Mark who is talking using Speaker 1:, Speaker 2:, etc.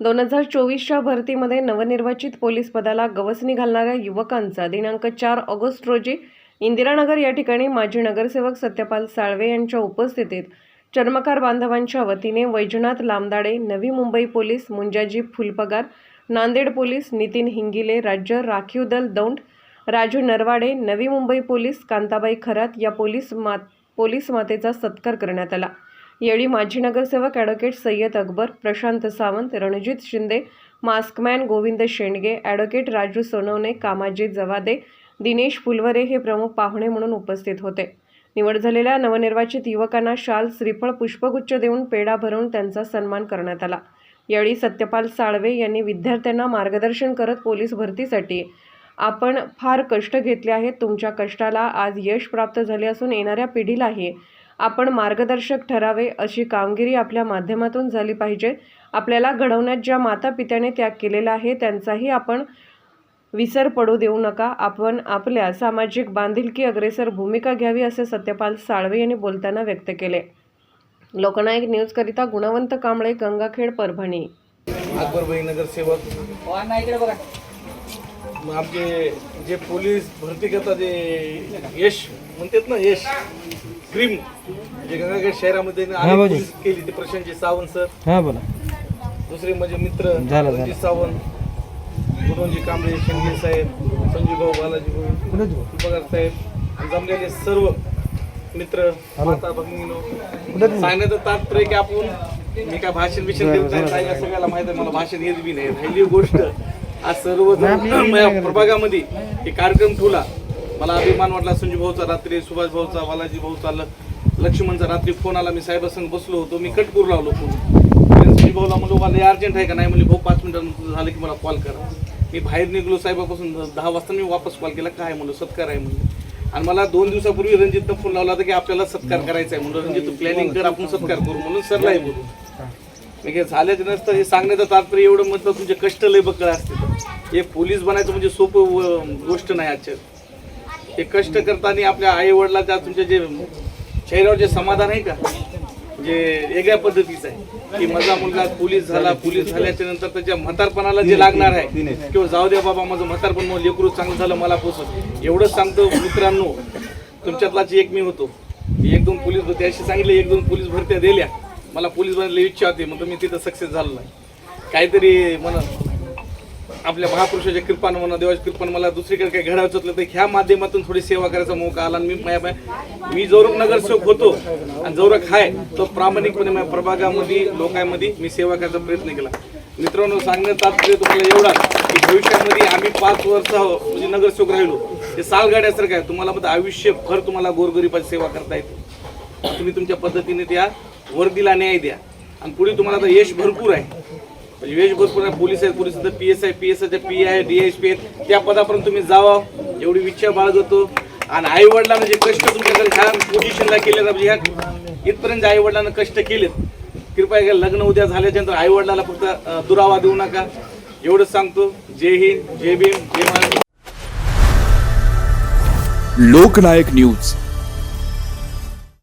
Speaker 1: दोन हजार चोवीसच्या भरतीमध्ये नवनिर्वाचित पोलीस पदाला गवसणी घालणाऱ्या युवकांचा दिनांक चार ऑगस्ट रोजी इंदिरानगर या ठिकाणी माजी नगरसेवक सत्यपाल साळवे यांच्या उपस्थितीत चर्मकार बांधवांच्या वतीने वैजनाथ लामदाडे नवी मुंबई पोलीस मुंजाजी फुलपगार नांदेड पोलीस नितीन हिंगिले राज्य राखीव दल दौंड राजू नरवाडे नवी मुंबई पोलीस कांताबाई खरात या पोलीस मात पोलीस मातेचा सत्कार करण्यात आला. यावेळी माजी नगरसेवक advocate Sayyad Akbar Prashant Sawant Ranjit Shinde maskman Govind Shendge advocate Raju Sonawane Kamaji Jawade Dinesh Phulware हे प्रमुख पाहुणे म्हणून उपस्थित होते. निवड झालेल्या नवनिर्वाचित युवकांना शाल श्रीफळ पुष्पगुच्छ देऊन पेढा भरून त्यांचा सन्मान करण्यात आला. यावेळी सत्यपाल साळवे यांनी विद्यार्थ्यांना मार्गदर्शन करत पोलीस भरतीसाठी आपण फार कष्ट घेतले आहेत तुमच्या कष्टाला आज यश प्राप्त झाले असून येणाऱ्या पिढीलाही आपण मार्गदर्शक ठरावे अशी कामगिरी आपल्या माध्यमातून झाली पाहिजे. आपल्याला घडवण्यात ज्या माता पित्याने त्याग केलेला आहे त्यांचाही आपण विसर पडू देऊ नका. आपण आपल्या सामाजिक बांधिलकी अग्रेसर भूमिका घ्यावी असे सत्यपाल साळवे यांनी बोलताना व्यक्त केले. लोकनायक न्यूजकरिता गुणवंत कांबळे गंगाखेड परभणी.
Speaker 2: अकबरबाई नगरसेवक आमचे जे पोलीस भरती करता जे यश म्हणतात ना यश क्रीम जे गंगाखेड शहरामध्ये अनेक. पोलीस केली ते प्रशांतजी सावंत सर.
Speaker 3: हा बोला.
Speaker 2: दुसरे माझे मित्र
Speaker 3: झालं,
Speaker 2: रणजित सावंत गुरुजी कांबळे शेंगे साहेब संजू भाऊ बालाजी भाऊ
Speaker 3: कुठे
Speaker 2: साहेब आणि जमलेले सर्व मित्र माता भगिनीनो.
Speaker 3: तू?
Speaker 2: सांगण्याचं तात्पर्य की आपण मी काय भाषण बिषण देत नाही या सगळ्याला माहिती आहे मला भाषण येत बी नाही. राहिली गोष्ट. आज सर्व माझ्या प्रभागामध्ये हे कार्यक्रम ठेवला. मला अभिमान वाटला संजू भाऊचा रात्री सुभाष भाऊचा बालाजी भाऊचा लक्ष्मणचा रात्री फोन आला. मी साहेबासंग बसलो होतो. मी कट करू लावलो फोन संजू भाऊला म्हणलो मला अर्जंट आहे का नाही? म्हणजे भाऊ पाच मिनिटांनंतर झालं की मला कॉल करा. मी बाहेर निघलो साहेबापासून. दहा वाजता मी वापस कॉल केला. काय? म्हणलं सत्कार आहे. म्हणलं. आणि मला दोन दिवसापूर्वी रणजितनं फोन लावला होता की आपल्याला सत्कार करायचा आहे. म्हणलं रणजित तू प्लॅनिंग कर आपण सत्कार करू. म्हणून सरलाही बोलू मी काय झाल्याचं नसतं. हे सांगण्याचं तात्पर्य एवढं म्हटलं तुमचे कष्ट लय बकळ असते. हे पोलीस बनायचं म्हणजे सोपं गोष्ट नाही आजच्या. ते कष्ट करताना आपल्या आई वडिलाच्या तुमच्या जे चेहऱ्यावर जे समाधान आहे का? जे वेगळ्या पद्धतीचं आहे. की माझा मुलगा पोलीस झाला पोलीस झाल्याच्यानंतर त्याच्या म्हातारपणाला जे लागणार आहे किंवा जाऊ द्या बाबा माझं म्हातारपण मग लेकरू चांगलं झालं मला पोचत एवढंच सांगतो मित्रांनो तुमच्यातलाच एक मी होतो. एक दोन पोलीस भरती अशी सांगितले एक दोन पोलीस भरत्या दिल्या. मला पोलीस बनायला इच्छा होती मग मी तिथं सक्सेस झालो नाही. काहीतरी म्हणा. आपल्या महापुरुषाच्या कृपानं म्हणा देवाच्या कृपानं मला दुसरीकडे काही घडायचं होतं तर ह्या माध्यमातून थोडी सेवा करायचा मौका आला आणि मी माझ्या- मी जौरक नगरसेवक होतो आणि जौरक आहे तो प्रामाणिकपणे माझ्या प्रभागामध्ये लोकांमध्ये मी सेवा करायचा प्रयत्न केला. मित्रांनो सांगण्यात तात्पर्य तुम्हाला एवढा की भविष्यामध्ये आम्ही पाच वर्ष म्हणजे नगरसेवक राहिलो. ते सालगाड्यासारखं आहे. तुम्हाला मध्ये आयुष्यभर तुम्हाला गोरगरिबाची सेवा करता येते. तुम्ही तुमच्या पद्धतीने त्या वर्दीला न्याय द्या. आणि पुढे तुम्हाला आता यश भरपूर आहे. म्हणजे यश भरपूर आहे. पोलीस आहेत police P S I P S आयच्या पी आहे डी एस पी आहेत. त्या पदापर्यंत तुम्ही जावा. एवढी इच्छा बाळगतो आणि आई वडिलांना जे कष्ट तुमच्याकडे ह्या पोझिशनला केले म्हणजे ह्या इथपर्यंत आई वडिलांना कष्ट केलेत कृपया करा, लग्न उद्या झाल्याच्यानंतर आई वडिलाला फक्त दुरावा देऊ नका. एवढंच सांगतो. जय हिंद जय भीम जय महाराष्ट्र.
Speaker 4: लोकनायक न्यूज.